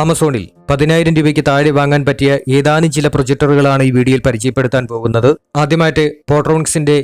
ആമസോണിൽ പതിനായിരം രൂപയ്ക്ക് താഴെ വാങ്ങാൻ പറ്റിയ ഏതാനും ചില പ്രൊജക്ടറുകളാണ് ഈ വീഡിയോയിൽ പരിചയപ്പെടുത്താൻ പോകുന്നത്. ആദ്യമായിട്ട് പോട്രോണിക്സിന്റെ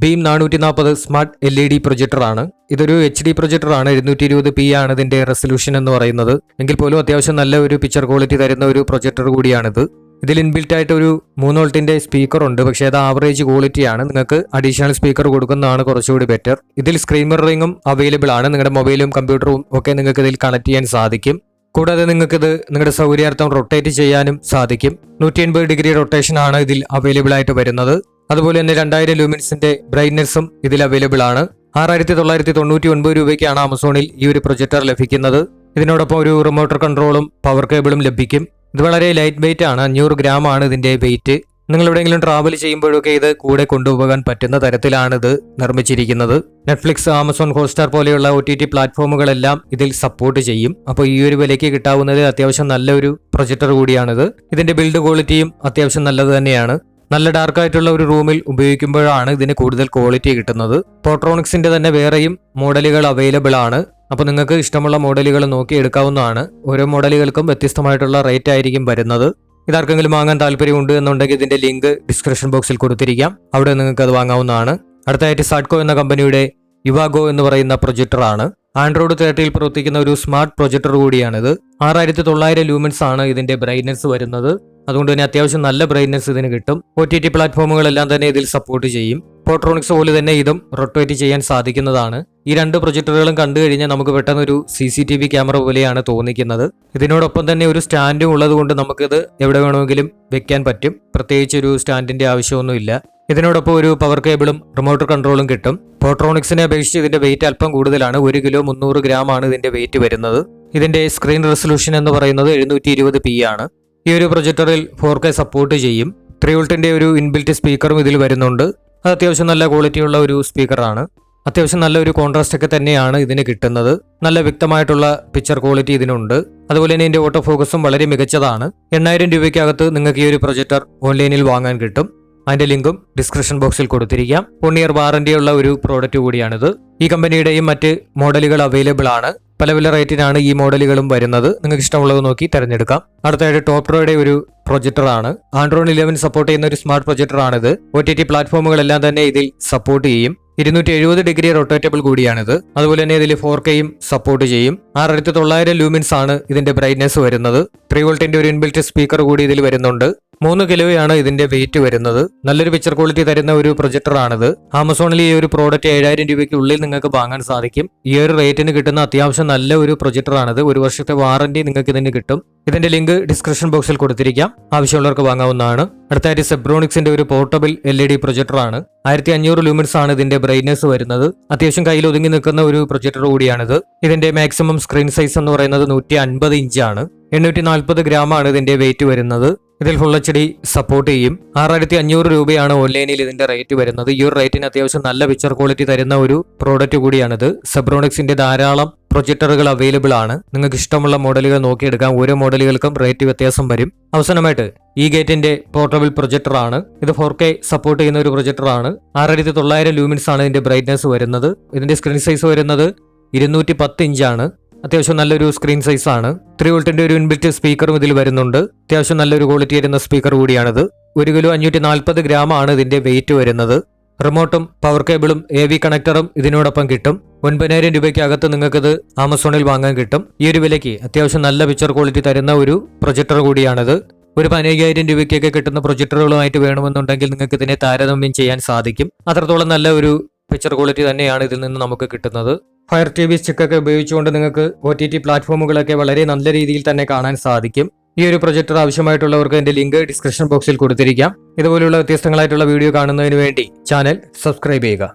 ബീം നാനൂറ്റി നാൽപ്പത് സ്മാർട്ട് എൽ ഇ ഡി പ്രൊജക്ടറാണ്. ഇതൊരു എച്ച് ഡി പ്രൊജക്ടറാണ്. ഇരുന്നൂറ്റി ഇരുപത് പി ആണ് ഇതിന്റെ റെസൊല്യൂഷൻ എന്ന് പറയുന്നത്. എങ്കിൽ പോലും അത്യാവശ്യം നല്ല ഒരു പിക്ചർ ക്വാളിറ്റി തരുന്ന ഒരു പ്രൊജക്ടർ കൂടിയാണിത്. ഇതിൽ ഇൻബിൽറ്റ് ആയിട്ട് ഒരു മൂന്ന് വോൾട്ടിന്റെ സ്പീക്കർ ഉണ്ട്. പക്ഷേ അത് ആവറേജ് ക്വാളിറ്റി ആണ്. നിങ്ങൾക്ക് അഡീഷണൽ സ്പീക്കർ കൊടുക്കുന്നതാണ് കുറച്ചുകൂടി ബെറ്റർ. ഇതിൽ സ്ക്രീൻ മിററിംഗും അവൈലബിൾ ആണ്. നിങ്ങളുടെ മൊബൈലും കമ്പ്യൂട്ടറും ഒക്കെ നിങ്ങൾക്ക് ഇതിൽ കണക്ട് ചെയ്യാൻ സാധിക്കും. കൂടാതെ നിങ്ങൾക്കിത് നിങ്ങളുടെ സൗകര്യാർത്ഥം റൊട്ടേറ്റ് ചെയ്യാനും സാധിക്കും. നൂറ്റി എൺപത് ഡിഗ്രി റൊട്ടേഷൻ ആണ് ഇതിൽ അവൈലബിൾ ആയിട്ട് വരുന്നത്. അതുപോലെ തന്നെ രണ്ടായിരം ലൂമിൻസിന്റെ ബ്രൈറ്റ്നെസ്സും ഇതിൽ അവൈലബിൾ ആണ്. ആറായിരത്തി തൊള്ളായിരത്തി തൊണ്ണൂറ്റി ഒൻപത് രൂപയ്ക്കാണ് ആമസോണിൽ ഈ ഒരു പ്രൊജക്ടർ ലഭിക്കുന്നത്. ഇതിനോടൊപ്പം ഒരു റിമോട്ടർ കൺട്രോളും പവർ കേബിളും ലഭിക്കും. ഇത് വളരെ ലൈറ്റ് വെയിറ്റ് ആണ്. അഞ്ഞൂറ് ഗ്രാം ആണ് ഇതിന്റെ വെയിറ്റ് നിങ്ങൾ എവിടെയെങ്കിലും ട്രാവൽ ചെയ്യുമ്പോഴൊക്കെ ഇത് കൂടെ കൊണ്ടുപോകാൻ പറ്റുന്ന തരത്തിലാണിത് നിർമ്മിച്ചിരിക്കുന്നത്. നെറ്റ്ഫ്ലിക്സ് ആമസോൺ ഹോട്ട്സ്റ്റാർ പോലെയുള്ള ഒ ടി ടി പ്ലാറ്റ്ഫോമുകളെല്ലാം ഇതിൽ സപ്പോർട്ട് ചെയ്യും. അപ്പോൾ ഈ ഒരു വിലയ്ക്ക് കിട്ടാവുന്നതിൽ അത്യാവശ്യം നല്ലൊരു പ്രൊജക്ടർ കൂടിയാണിത്. ഇതിന്റെ ബിൽഡ് ക്വാളിറ്റിയും അത്യാവശ്യം നല്ലത് തന്നെയാണ്. നല്ല ഡാർക്ക് ആയിട്ടുള്ള ഒരു റൂമിൽ ഉപയോഗിക്കുമ്പോഴാണ് ഇതിന് കൂടുതൽ ക്വാളിറ്റി കിട്ടുന്നത്. പോട്രോണിക്സിന്റെ തന്നെ വേറെയും മോഡലുകൾ അവൈലബിൾ ആണ്. അപ്പോൾ നിങ്ങൾക്ക് ഇഷ്ടമുള്ള മോഡലുകൾ നോക്കി എടുക്കാവുന്നതാണ്. ഓരോ മോഡലുകൾക്കും വ്യത്യസ്തമായിട്ടുള്ള റേറ്റ് ആയിരിക്കും വരുന്നത്. ഇതാർക്കെങ്കിലും വാങ്ങാൻ താല്പര്യമുണ്ട് എന്നുണ്ടെങ്കിൽ ഇതിന്റെ ലിങ്ക് ഡിസ്ക്രിപ്ഷൻ ബോക്സിൽ കൊടുത്തിരിക്കാം. അവിടെ നിങ്ങൾക്ക് അത് വാങ്ങാവുന്നതാണ്. അടുത്തായിട്ട് സാഡ്കോ എന്ന കമ്പനിയുടെ യുവാഗോ എന്ന് പറയുന്ന പ്രൊജക്ടറാണ്. ആൻഡ്രോയിഡ് തേർട്ടിയിൽ പ്രവർത്തിക്കുന്ന ഒരു സ്മാർട്ട് പ്രൊജക്ടർ കൂടിയാണിത്. ആറായിരത്തി തൊള്ളായിരം ലൂമിൻസ് ആണ് ഇതിന്റെ ബ്രൈറ്റ്നസ് വരുന്നത്. അതുകൊണ്ട് തന്നെ അത്യാവശ്യം നല്ല ബ്രൈറ്റ്നസ് ഇതിന് കിട്ടും. ഒ ടി ടി പ്ലാറ്റ്ഫോമുകളെല്ലാം തന്നെ ഇതിൽ സപ്പോർട്ട് ചെയ്യും. പോട്രോണിക്സ് പോലെ തന്നെ ഇതും റൊട്ടേറ്റ് ചെയ്യാൻ സാധിക്കുന്നതാണ്. ഈ രണ്ട് പ്രൊജക്ടറുകളും കണ്ടു കഴിഞ്ഞാൽ നമുക്ക് പെട്ടെന്ന് ഒരു C C T V camera പോലെയാണ് തോന്നിക്കുന്നത്. ഇതിനോടൊപ്പം തന്നെ ഒരു സ്റ്റാൻഡും ഉള്ളതുകൊണ്ട് നമുക്കിത് എവിടെ വേണമെങ്കിലും വെക്കാൻ പറ്റും. പ്രത്യേകിച്ച് ഒരു സ്റ്റാൻഡിന്റെ ആവശ്യമൊന്നുമില്ല. ഇതിനോടൊപ്പം ഒരു പവർ കേബിളും റിമോട്ട് കൺട്രോളും കിട്ടും. പോട്രോണിക്സിനെ അപേക്ഷിച്ച് ഇതിന്റെ വെയിറ്റ് അല്പം കൂടുതലാണ്. ഒരു കിലോ മുന്നൂറ് ഗ്രാം ആണ് ഇതിന്റെ വെയിറ്റ് വരുന്നത്. ഇതിന്റെ സ്ക്രീൻ റെസൊല്യൂഷൻ എന്ന് പറയുന്നത് എഴുന്നൂറ്റി ഇരുപത് പി ആണ്. ഈ ഒരു പ്രൊജക്ടറിൽ ഫോർ കെ സപ്പോർട്ട് ചെയ്യും. ത്രീ വോൾട്ടിന്റെ ഒരു ഇൻബിൽറ്റ് സ്പീക്കറും ഇതിൽ വരുന്നുണ്ട്. അത് അത്യാവശ്യം നല്ല ക്വാളിറ്റിയുള്ള ഒരു സ്പീക്കറാണ് അത്യാവശ്യം നല്ലൊരു കോൺട്രാസ്റ്റ് ഒക്കെ തന്നെയാണ് ഇതിന് കിട്ടുന്നത്. നല്ല വ്യക്തമായിട്ടുള്ള പിക്ചർ ക്വാളിറ്റി ഇതിനുണ്ട്. അതുപോലെ തന്നെ ഇതിന്റെ ഓട്ടോ ഫോക്കസും വളരെ മികച്ചതാണ്. എണ്ണായിരം രൂപയ്ക്കകത്ത് നിങ്ങൾക്ക് ഈ ഒരു പ്രൊജക്ടർ ഓൺലൈനിൽ വാങ്ങാൻ കിട്ടും. അതിന്റെ ലിങ്കും ഡിസ്ക്രിപ്ഷൻ ബോക്സിൽ കൊടുത്തിരിക്കാം. വൺ ഇയർ വാറന്റി ഉള്ള ഒരു പ്രോഡക്റ്റ് കൂടിയാണിത്. ഈ കമ്പനിയുടെയും മറ്റ് മോഡലുകൾ അവൈലബിൾ ആണ്. പല പല റേറ്റിനാണ് ഈ മോഡലുകളും വരുന്നത്. നിങ്ങൾക്ക് ഇഷ്ടമുള്ളത് നോക്കി തിരഞ്ഞെടുക്കാം. അടുത്തായിട്ട് ടോപ്രോയുടെ ഒരു പ്രൊജക്ടറാണ്. ആൻഡ്രോയിഡ് ഇലവൻ സപ്പോർട്ട് ചെയ്യുന്ന ഒരു സ്മാർട്ട് പ്രൊജക്ടറാണിത്. ഒ ടി ടി പ്ലാറ്റ്ഫോമുകളെല്ലാം തന്നെ ഇതിൽ സപ്പോർട്ട് ചെയ്യും. ഇരുന്നൂറ്റി എഴുപത് ഡിഗ്രി റൊട്ടേറ്റബിൾ കൂടിയാണിത്. അതുപോലെ തന്നെ ഇതിൽ ഫോർ കെയും സപ്പോർട്ട് ചെയ്യും. ആറായിരത്തി തൊള്ളായിരം ലൂമിൻസ് ആണ് ഇതിന്റെ ബ്രൈറ്റ്നെസ് വരുന്നത്. ത്രീ വോൾട്ടിന്റെ ഒരു ഇൻബിൽറ്റ് സ്പീക്കർ കൂടി ഇതിൽ വരുന്നുണ്ട്. മൂന്ന് കിലോയാണ് ഇതിന്റെ വെയിറ്റ് വരുന്നത്. നല്ലൊരു പിക്ചർ ക്വാളിറ്റി തരുന്ന ഒരു പ്രൊജക്ടറാണിത് ആമസോണിൽ ഈ ഒരു പ്രോഡക്റ്റ് ഏഴായിരം രൂപയ്ക്ക് ഉള്ളിൽ നിങ്ങൾക്ക് വാങ്ങാൻ സാധിക്കും. ഈ ഒരു റേറ്റിന് കിട്ടുന്ന അത്യാവശ്യം നല്ല ഒരു പ്രൊജക്ടറാണിത് ഒരു വർഷത്തെ വാറന്റി നിങ്ങൾക്ക് ഇതിന് കിട്ടും. ഇതിന്റെ ലിങ്ക് ഡിസ്ക്രിപ്ഷൻ ബോക്സിൽ കൊടുത്തിരിക്കാം. ആവശ്യമുള്ളവർക്ക് വാങ്ങാവുന്നതാണ്. അടുത്തായിട്ട് സെബ്രോണിക്സിന്റെ ഒരു പോർട്ടബിൾ എൽ ഇ ഡി പ്രൊജക്ടറാണ് ആയിരത്തി അഞ്ഞൂറ് ലൂമിൻസ് ആണ് ഇതിന്റെ ബ്രൈറ്റ്നസ് വരുന്നത്. അത്യാവശ്യം കയ്യിൽ ഒതുങ്ങി നിൽക്കുന്ന ഒരു പ്രൊജക്ടർ കൂടിയാണിത്. ഇതിന്റെ മാക്സിമം സ്ക്രീൻ സൈസ് എന്ന് പറയുന്നത് നൂറ്റി അൻപത് ഇഞ്ചാണ് എണ്ണൂറ്റി നാൽപ്പത് ഗ്രാം ആണ് ഇതിന്റെ വെയിറ്റ് വരുന്നത്. ഇതിൽ ഫുൾ എച്ച് ഡി സപ്പോർട്ട് ചെയ്യും. ആറായിരത്തി അഞ്ഞൂറ് രൂപയാണ് ഓൺലൈനിൽ ഇതിന്റെ റേറ്റ് വരുന്നത്. ഈ ഒരു റേറ്റിന് അത്യാവശ്യം നല്ല പിക്ചർ ക്വാളിറ്റി തരുന്ന ഒരു പ്രോഡക്റ്റ് കൂടിയാണിത്. സബ്രോണിക്സിന്റെ ധാരാളം പ്രൊജക്ടറുകൾ അവൈലബിൾ ആണ്. നിങ്ങൾക്ക് ഇഷ്ടമുള്ള മോഡലുകൾ നോക്കിയെടുക്കാം. ഓരോ മോഡലുകൾക്കും റേറ്റ് വ്യത്യാസം വരും. അവസാനമായിട്ട് ഈ ഗേറ്റിന്റെ പോർട്ടബിൾ പ്രൊജക്ടർ ആണ്. ഇത് ഫോർ കെ സപ്പോർട്ട് ചെയ്യുന്ന ഒരു പ്രൊജക്ടർ ആണ്. ആറായിരത്തി തൊള്ളായിരം ലൂമിൻസ് ആണ് ഇതിന്റെ ബ്രൈറ്റ്നസ് വരുന്നത്. ഇതിന്റെ സ്ക്രീൻ സൈസ് വരുന്നത് ഇരുന്നൂറ്റി പത്ത് ഇഞ്ചാണ് അത്യാവശ്യം നല്ലൊരു സ്ക്രീൻ സൈസാണ് ത്രീ വോൾട്ടിന്റെ ഒരു ഇൻബിൽറ്റ് സ്പീക്കറും ഇതിൽ വരുന്നുണ്ട്. അത്യാവശ്യം നല്ലൊരു ക്വാളിറ്റി വരുന്ന സ്പീക്കർ കൂടിയാണിത്. ഒരു കിലോ അഞ്ഞൂറ്റി നാൽപ്പത് ഗ്രാം ആണ് ഇതിന്റെ വെയിറ്റ് വരുന്നത്. റിമോട്ടും പവർ കേബിളും എ വി കണക്ടറും ഇതിനോടൊപ്പം കിട്ടും. ഒൻപതിനായിരം രൂപയ്ക്കകത്ത് നിങ്ങൾക്കിത് ആമസോണിൽ വാങ്ങാൻ കിട്ടും. ഈ ഒരു വിലയ്ക്ക് അത്യാവശ്യം നല്ല പിക്ചർ ക്വാളിറ്റി തരുന്ന ഒരു പ്രൊജക്ടർ കൂടിയാണിത്. ഒരു പതിനയ്യായിരം രൂപയ്ക്കൊക്കെ കിട്ടുന്ന പ്രൊജക്ടറുകളുമായിട്ട് വേണമെന്നുണ്ടെങ്കിൽ നിങ്ങൾക്ക് ഇതിനെ താരതമ്യം ചെയ്യാൻ സാധിക്കും. അത്രത്തോളം നല്ല ഒരു പിക്ചർ ക്വാളിറ്റി തന്നെയാണ് ഇതിൽ നിന്ന് നമുക്ക് കിട്ടുന്നത്. ഫയർ ടി വി സ്റ്റിക്കൊക്കെ ഉപയോഗിച്ചുകൊണ്ട് നിങ്ങൾക്ക് ഒ ടി ടി പ്ലാറ്റ്ഫോമുകളൊക്കെ വളരെ നല്ല രീതിയിൽ തന്നെ കാണാൻ സാധിക്കും. ഈ ഒരു പ്രൊജക്ടർ ആവശ്യമായിട്ടുള്ളവർക്ക് എന്റെ ലിങ്ക് ഡിസ്ക്രിപ്ഷൻ ബോക്സിൽ കൊടുത്തിരിക്കാം. ഇതുപോലുള്ള വ്യത്യസ്തങ്ങളായിട്ടുള്ള വീഡിയോ കാണുന്നതിന് വേണ്ടി ചാനൽ സബ്സ്ക്രൈബ് ചെയ്യുക.